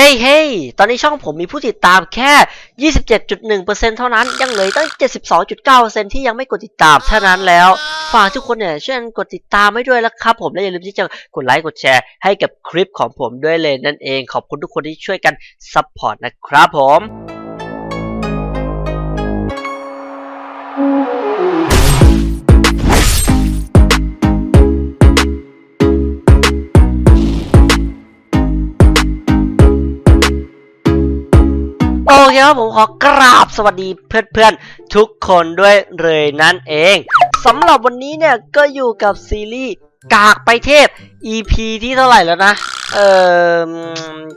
เฮ้ยเฮ้ยตอนนี้ช่องผมมีผู้ติดตามแค่ 27.1%เท่านั้น ยังเหลือตั้ง 72.9%ที่ยังไม่กดติดตามเท่านั้นแล้ว ฝากทุกคนเนี่ยช่วยกันกดติดตามให้ด้วยนะครับ ผมและอย่าลืมที่จะกดไลค์กดแชร์ให้กับคลิปของผมด้วยเลยนั่นเอง ขอบคุณทุกคนที่ช่วยกันซัพพอร์ตนะครับผม โอเคครับผมขอกราบสวัสดีเพื่อนๆ ทุกคนด้วยเลยนั่นเองสำหรับวันนี้เนี่ยก็อยู่กับซีรีส์กากไปเทพ EP ที่เท่าไหร่แล้วนะ เอ่อ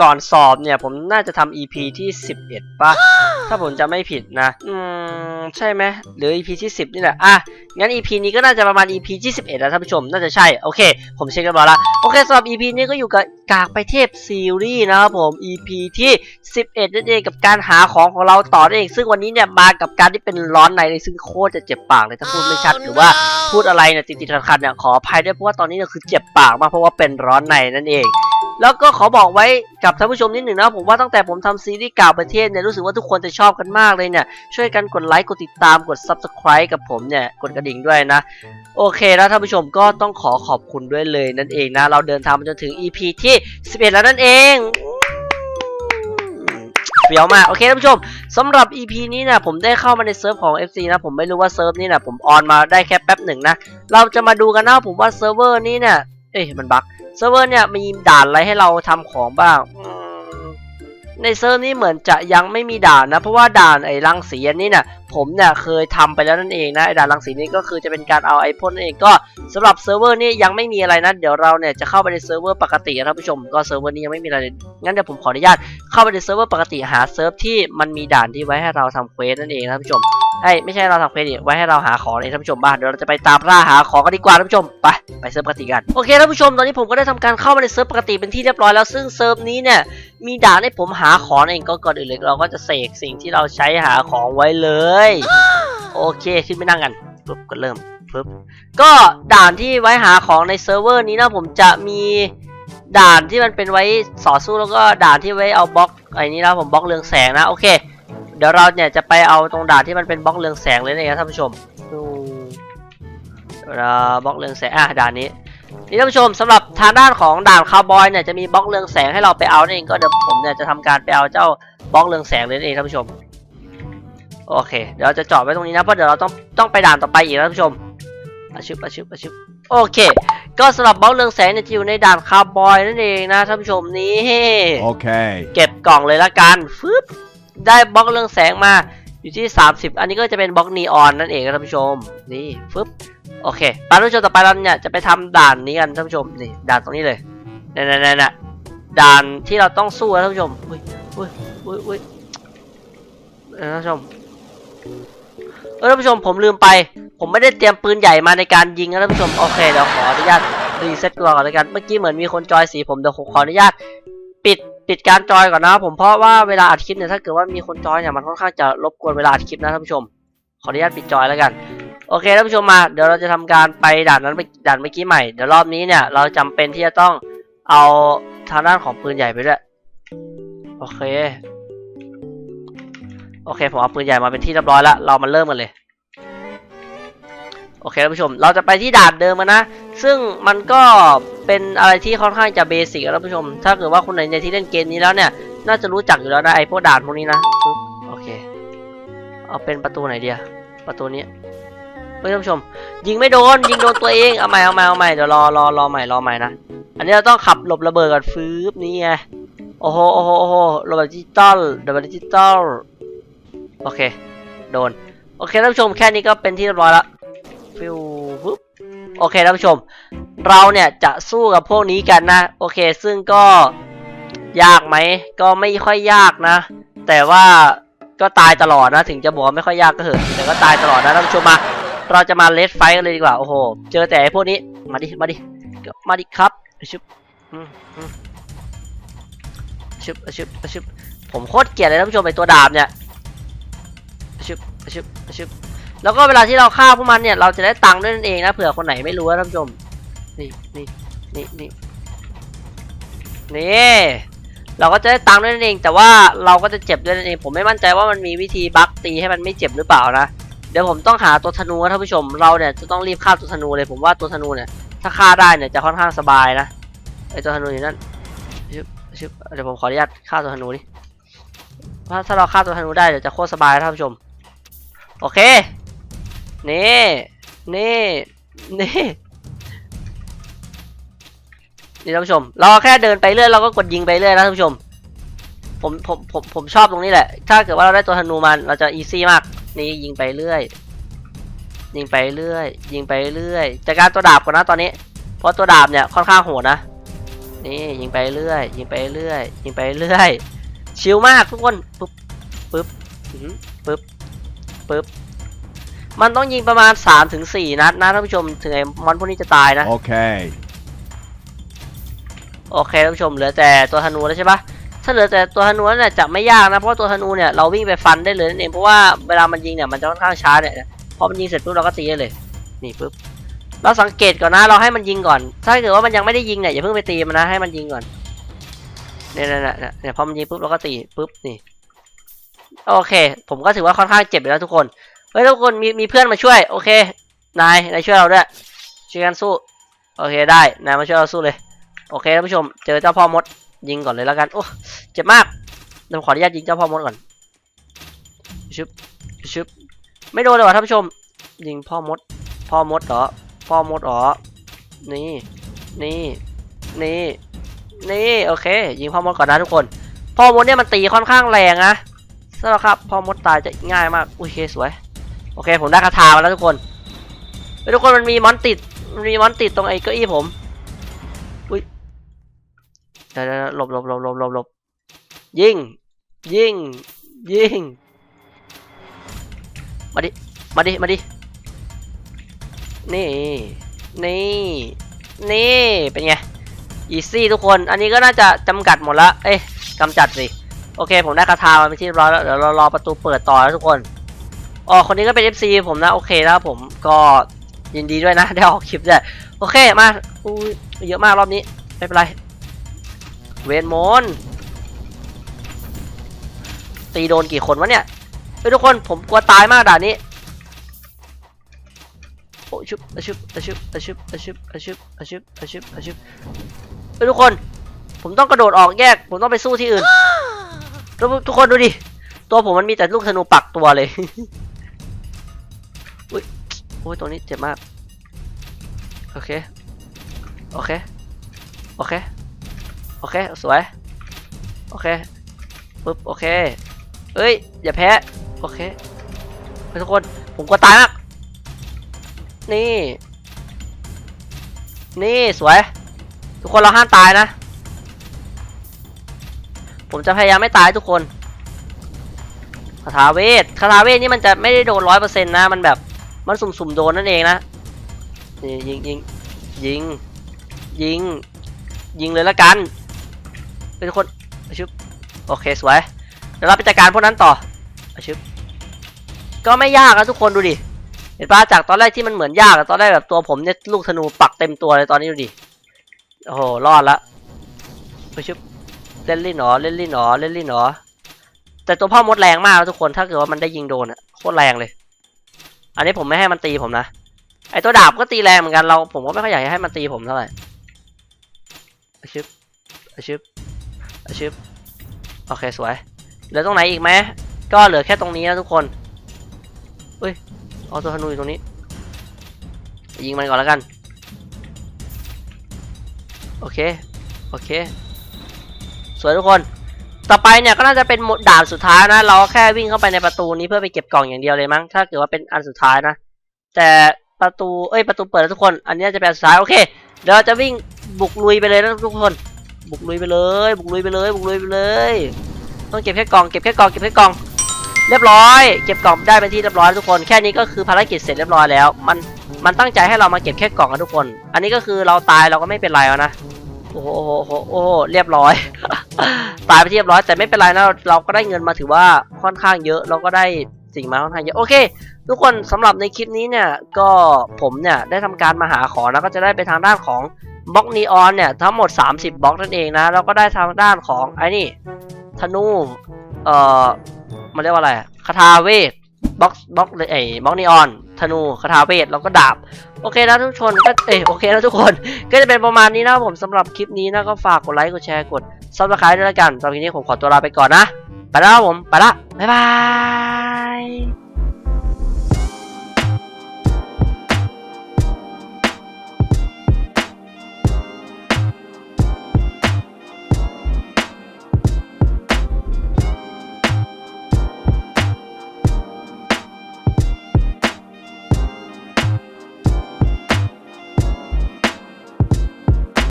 ก่อนสอบเนี่ยผมน่าจะทำ EP ที่ 11ป่ะ ถ้าผมจะไม่ผิดนะ อืม ใช่ไหมหรือ EP ที่ 10 นี่แหละ อะ งั้น EP นี้ก็น่าจะประมาณ EP ที่ 11แล้วท่านผู้ชม น่าจะใช่ โอเค ผมเช็คกันมาแล้วโอเคสำหรับ EP นี้ก็อยู่กับกากไปเทพซีรีส์นะครับผม EP ที่ 11นั่นเองกับการหาของของเราต่อนั่นเอง ซึ่งวันนี้เนี่ยมากับการที่เป็นร้อนในเลยซึ่งโคตรจะเจ็บปากเลยถ้าพูดไม่ชัดหรือว่าพูดอะไรเนี่ยติดๆขัดๆเนี่ยขออภัยด้วยเพราะว่าตอนนี้เนี่ยคือเจ็บปากมากเพราะว่าเป็นร้อนในนั่นเอง แล้วก็ขอบอกไว้กับท่านผู้ชมนิดหนึ่งนะผมว่าตั้งแต่ผมทำซีรีส์กล่าวประเทศเนี่ยรู้สึกว่าทุกคนจะชอบกันมากเลยเนี่ย ช่วยกันกดไลค์กดติดตามกด subscribe กับผมเนี่ย กดกระดิ่งด้วยนะ โอเคแล้วท่านผู้ชมก็ต้องขอขอบคุณด้วยเลยนั่นเองนะ เราเดินทางมาจนถึง EP ที่ 11 แล้วนั่นเองเฟี้ยวมากโอเคท่านผู้ชมสำหรับ EP นี้นี่ยผมได้เข้ามาในเซิร์ฟของ FC นะผมไม่รู้ว่าเซิร์ฟนี้นี่ยผมออนมาได้แค่แป๊บหนึ่งนะเราจะมาดูกันนะผมว่าเซิร์ฟเวอร์นี้เนี่ยเอ้ยมันบั๊ก เซิร์ฟเวอร์เนี่ยมีด่านอะไรให้เราทำของบ้าง ในเซิร์ฟนี้เหมือนจะยังไม่มีด่านนะ เพราะว่าด่านไอ้รังสีอันนี้เนี่ยผมเนี่ยเคยทำไปแล้วนั่นเองนะไอ้ด่านรังสีนี้ก็คือจะเป็นการเอาไอ้พ่นนั่นเองก็สำหรับเซิร์ฟเวอร์นี้ยังไม่มีอะไรนะเดี๋ยวเราเนี่ยจะเข้าไปในเซิร์ฟเวอร์ปกตินะท่านผู้ชมก็เซิร์ฟเวอร์นี้ยังไม่มีอะไรงั้นเดี๋ยวผมขออนุญาตเข้าไปในเซิร์ฟเวอร์ปกติหาเซิร์ฟที่มันมีด่านที่ไว้ให้เราทำเควสนั่นเองนะท่านผู้ชม ไอ้ไม่ใช่เราทำเควสดิไว้ให้เราหาของเลยท่านผู้ชมบ้านเดี๋ยวเราจะไปตามล่าหาของกันดีกว่าท่านผู้ชมไปไปเซิร์ฟปกติกันโอเคท่านผู้ชมตอนนี้ผมก็ได้ทำการเข้ามาในเซิร์ฟปกติเป็นที่เรียบร้อยแล้วซึ่งเซิร์ฟนี้เนี่ยมีด่านให้ผมหาของเองก็ก่อนอื่นเลยเราก็จะเสกสิ่งที่เราใช้หาของไว้เลย โอเคขึ้นไปนั่งกันปุ๊บก็เริ่มปุ๊บก็ด่านที่ไว้หาของในเซิร์ฟเวอร์นี้นะผมจะมีด่านที่มันเป็นไว้ต่อสู้แล้วก็ด่านที่ไว้เอาบล็อกไอ้นี้นะผมบล็อกเรืองแสงนะโอเค ดี๋ยวเราเนี่ยจะไปเอาตรงด่านที่มันเป็นบล็อกเรืองแสงเลยนะครับท่านผู้ชมดูเดี๋ยวเราบล็อกเรืองแสงอะด่านนี้นี่ท่านผู้ชมสำหรับทางด้านของด่านคาร์บอยเนี่ยจะมีบล็อกเรืองแสงให้เราไปเอานั่นเองก็เดี๋ยวผมเนี่ยจะทำการไปเอาเจ้าบล็อกเรืองแสงเลยนั่นเองท่านผู้ชมโอเค เดี๋ยวเราจะจอดไว้ตรงนี้นะเพราะเดี๋ยวเราต้องต้องไปด่านต่อไปอีกนะท่านผู้ชมอาชิบอาชิบอาชิบโอเค ก็สำหรับบล็อกเรืองแสงเนี่ยจะอยู่ในด่านคาร์บอยนั่นเองนะท่านผู้ชมนี่ Okay. เก็บกล่องเลยละกันฟึบ ได้บล็อกเรื่องแสงมาอยู่ที่ 30 อันนี้ก็จะเป็นบล็อกนีออนนั่นเองครับท่านผู้ชม นี่ฟึบโอเคไปท่านผู้ชมต่อไปเราเนี่ยจะไปทำด่านนี้กันท่านผู้ชมนี่ด่านตรงนี้เลยนี่นี่นี่ด่านที่เราต้องสู้นะท่านผู้ชมอุ้ยอุ้ยอุ้ยอุ้ยท่านผู้ชมเออท่านผู้ชมผมลืมไป ผมไม่ได้เตรียมปืนใหญ่มาในการยิงนะท่านผู้ชมโอเคเดี๋ยวขออนุญาตรีเซ็ตตัวก่อนแล้วกันเมื่อกี้เหมือนมีคนจอยสีผมเดี๋ยวขออนุญาต ปิดการจอยก่อนนะครับผมเพราะว่าเวลาอัดคลิปเนี่ยถ้าเกิดว่ามีคนจอยเนี่ยมันค่อนข้างจะรบกวนเวลาอัดคลิปนะท่านผู้ชม ขออนุญาตปิดจอยแล้วกัน โอเคท่านผู้ชมมาเดี๋ยวเราจะทำการไปด่านนั้นไปด่านเมื่อกี้ใหม่ เดี๋ยวรอบนี้เนี่ยเราจำเป็นที่จะต้องเอาทางด้านของปืนใหญ่ไปด้วยโอเค โอเคผมเอาปืนใหญ่มาเป็นที่เรียบร้อยแล้ว เรามาเริ่มกันเลย โอเคท่านผู้ชม เราจะไปที่ด่านเดิมกันนะ ซึ่งมันก็เป็นอะไรที่ค่อนข้างจะเบสิกอะท่านผู้ชม ถ้าเกิดว่าคนไหนในที่เล่นเกมนี้แล้วเนี่ย น่าจะรู้จักอยู่แล้วนะไอ้พวกด่านพวกนี้นะ โอเค เอาเป็นประตูไหนเดียประตูนี้เฮ้ยท่านผู้ชม ยิงไม่โดน ยิงโดนตัวเอง เอาใหม่ เอาใหม่ เอาใหม่ เดี๋ยวรอรอรอใหม่ รอใหม่นะ อันนี้เราต้องขับหลบระเบิดก่อนฟืบนี่ไง โอ้โห โอ้โห โอ้โหหลบบบดิจิตอลหลบแบดิจิตอล โอเค โดน โอเคท่านผู้ชมแค่นี้ก็เป็นที่เรียบร้อยแล้ว ฟิวปุ๊บโอเคท่านผู้ชม เราเนี่ยจะสู้กับพวกนี้กันนะ โอเค ซึ่งก็ยากไหม ก็ไม่ค่อยยากนะ แต่ว่าก็ตายตลอดนะ ถึงจะบอกไม่ค่อยยากก็เถอะ แต่ก็ตายตลอดนะท่านผู้ชมมา เราจะมาเลสไฟกันเลยดีกว่า โอ้โห เจอแต่พวกนี้ มาดิ มาดิ มาดิครับชุบชุบชุบชุบผมโคตรเกลียดเลยท่านผู้ชมไอตัวดาบเนี่ยชุบชุบชุบ แล้วก็เวลาที่เราฆ่าพวกมันเนี่ยเราจะได้ตังค์ด้วยนั่นเองนะเผื่อคนไหนไม่รู้นะท่านผู้ชมนี่นี่นี่นี่นี่เราก็จะได้ตังค์ด้วยนั่นเอง แต่ว่าเราก็จะเจ็บด้วยนั่นเอง ผมไม่มั่นใจว่ามันมีวิธีบั๊กตีให้มันไม่เจ็บหรือเปล่านะเดี๋ยวผมต้องหาตัวธนูท่านผู้ชมเราเนี่ยจะต้องรีบฆ่าตัวธนูเลยผมว่าตัวธนูเนี่ยถ้าฆ่าได้เนี่ยจะค่อนข้างสบายนะไอตัวธนูอยู่นั่นชึบชึบเดี๋ยวผมขออนุญาตฆ่าตัวธนูนี่ถ้าถ้าเราฆ่าตัวธนูได้เดี๋ยวจะโคตรสบายท่านผู้ชม โอเค นี่นี่นี่นี่ท่านผู้ชม เราแค่เดินไปเรื่อยเราก็กดยิงไปเรื่อยนะท่านผู้ชม ผมผมผมผมชอบตรงนี้แหละ ถ้าเกิดว่าเราได้ตัวธนูมันเราจะอีซี่มาก นี่ยิงไปเรื่อย ยิงไปเรื่อย ยิงไปเรื่อยจัดการตัวดาบก่อนนะตอนนี้ เพราะตัวดาบเนี่ยค่อนข้างโหดนะ นี่ยิงไปเรื่อย ยิงไปเรื่อย ยิงไปเรื่อย ชิลมากทุกคน ปึ๊บ ปึ๊บ ปึ๊บ ปึ๊บ มันต้องยิงประมาณ3ถึง4นัดนะท่านผู้ชมถึงไอ้มอนพวกนี้จะตายนะ Okay. โอเคท่านผู้ชมเหลือแต่ตัวธนูแล้วใช่ปะถ้าเหลือแต่ตัวธนูนั่นแหละจะไม่ยากนะเพราะว่าตัวธนูเนี่ยเราวิ่งไปฟันได้เลยนั่นเองเพราะว่าเวลามันยิงเนี่ยมันจะค่อนข้างช้าเนี่ยพอมันยิงเสร็จปุ๊บเราก็ตีได้เลยนี่ปุ๊บเราสังเกตก่อนนะเราให้มันยิงก่อน ถ้าเกิดว่ามันยังไม่ได้ยิงเนี่ยอย่าเพิ่งไปตีมันนะให้มันยิงก่อนเนี่ยเนี่ยเนี่ยเนี่ยเนี่ยพอมันยิงปุ๊บเราก็ตีปุ๊บนี่โอเค ผมก็ถือว่าค่อนข้างเจ็บอยู่แล้วทุกคน เฮ้ยทุกคนมีมีเพื่อนมาช่วย โอเคนายนายช่วยเราด้วยช่วยกันสู้ โอเคได้นายมาช่วยเราสู้เลย โอเคท่านผู้ชม เจอเจ้าพ่อมด ยิงก่อนเลยแล้วกันโอ้เจ็บมากเดี๋ยวขออนุญาตยิงเจ้าพ่อมดก่อนชึบชึบไม่โดนเลยว่ะท่านผู้ชม ยิงพ่อมด พ่อมดเหรอพ่อมดเหรอนี่นี่นี่นี่โอเค ยิงพ่อมดก่อนนะทุกคน พ่อมดเนี่ยมันตีค่อนข้างแรงนะใช่ไหมครับพ่อมดตายจะง่ายมากโอเคสวย โอเคผมได้คาถามาแล้วทุกคนเฮ้ยทุกคนมันมีมอนติดมันมีมอนติดตรงไอ้เก้าอี้ผมอุ้ยเดี๋ยวหลบหลบหลบหลบหลบหลบยิงยิงยิงมาดิมาดิมาดินี่นี่นี่เป็นไงอีซี่ทุกคนอันนี้ก็น่าจะจำกัดหมดละเอ้ยกำจัดสิโอเคผมได้คาถามาเป็นที่เรียบร้อยแล้วเดี๋ยวเรารอประตูเปิดต่อแล้วทุกคน อ๋อคนนี้ก็เป็น FC ผมนะ โอเคแล้วผมก็ยินดีด้วยนะ ได้ออกคลิปด้วย โอเคมาอุ้เยอะมากรอบนี้ ไม่เป็นไร เวนมนตีโดนกี่คนวะเนี่ยเฮ้ยทุกคนผมกลัวตายมากด่านนี้โอ้ชุบอะชุบอะชุบอะชุบอะชุบอะชุบอะชุบอะชุบอะชุบเฮ้ยทุกคน ผมต้องกระโดดออกแยก ผมต้องไปสู้ที่อื่นทุกทุกคนดูดิ ตัวผมมันมีแต่ลูกธนูปักตัวเลย โอ้ยตรงนี้เจ็บมาก โอเค โอเค โอเค โอเค สวย โอเค ปึ๊บ โอเค เอ้ย อย่าแพ้ โอเคทุกคน ผมกลัวตายมาก นี่ นี่สวย ทุกคนเราห้ามตายนะ ผมจะพยายามไม่ตายทุกคนคาถาเวทคาถาเวทนี่มันจะไม่ได้โดนร้อยเปอร์เซ็นต์นะ มันแบบ มันสุ่มๆโดนนั่นเองนะนี่ยิงยิงยิงยิงยิงเลยละกัน เป็นคนชุบโอเคสวยเดี๋ยวเราไปจัดการพวกนั้นต่ออชุบก็ไม่ยากนะทุกคนดูดิเห็นปะจากตอนแรกที่มันเหมือนยากตอนแรกแบบตัวผมเนี่ยลูกธนูปักเต็มตัวเลยตอนนี้ดูดิโอ้โหรอดละชุบเล่นลิ้นหนอเล่นลิ้นหนอเล่นลิ้นหนอแต่ตัวพ่อมดแรงมากนะทุกคนถ้าเกิดว่ามันได้ยิงโดนอะโคตรแรงเลย อันนี้ผมไม่ให้มันตีผมนะไอตัวดาบก็ตีแรงเหมือนกันเราผมก็ไม่ค่อยอยากให้มันตีผมเท่าไหร่อาชึบอาชึบอาชึบโอเคสวยเหลือตรงไหนอีกไหมก็เหลือแค่ตรงนี้นะทุกคนเฮ้ยเอาตัวธนูอยู่ตรงนี้ยิงมันก่อนแล้วกันโอเคโอเคสวยทุกคน ต่อไปเนี่ยก็น่าจะเป็นดด่านสุดท้ายนะ เราแค่วิ่งเข้าไปในประตูนี้เพื่อไปเก็บกล่องอย่างเดียวเลยมั้ง ถ้าเกิดว่าเป็นอันสุดท้ายนะ แต่ประตู เอ้ยประตูเปิดแล้วทุกคน อันนี้จะเป็นอันสุดท้ายโอเค เดี๋ยวเราจะวิ่งบุกลุยไปเลยนะทุกคน บุกลุยไปเลย บุกลุยไปเลย บุกลุยไปเลย ต้องเก็บแค่กล่อง เก็บแค่กล่อง เก็บแค่กล่อง เรียบร้อย เก็บกล่องได้เป็นที่เรียบร้อยทุกคน แค่นี้ก็คือภารกิจเสร็จเรียบร้อยแล้ว มัน มันตั้งใจให้เรามาเก็บแค่กล่องกันทุกคน อันนี้ก็คือเราตายเราก็ไม่เป็นไรแล้วนะ โอ้โหโอ้โหโอ้โหเรียบร้อย ตายไปที่เรียบร้อยแต่ไม่เป็นไรนะเราก็ได้เงินมาถือว่าค่อนข้างเยอะ เราก็ได้สิ่งมาค่อนข้างเยอะโอเค ทุกคนสำหรับในคลิปนี้เนี่ยก็ผมเนี่ยได้ทำการมาหาของแล้วก็จะได้ไปทางด้านของบล็อกนีออนเนี่ยทั้งหมด 30บล็อกนั่นเองนะแล้วก็ได้ทางด้านของไอ้นี่ธนูเอ่อมันเรียกว่าอะไรคาถาเวทบล็อกบล็อกเลยไอ้บล็อกนีออน ธนูคาถาเวทแล้วก็ดาบ โอเคนะทุกคนก็เอยโอเคนะทุกคน ก็จะเป็นประมาณนี้นะผมสำหรับคลิปนี้นะก็ฝากกดไลค์กดแชร์กดซับสไครต์ด้วยละกันสำหรับคลิปนี้ผมขอตัวลาไปก่อนนะ ไปแล้วผม ไปละบ๊ายบาย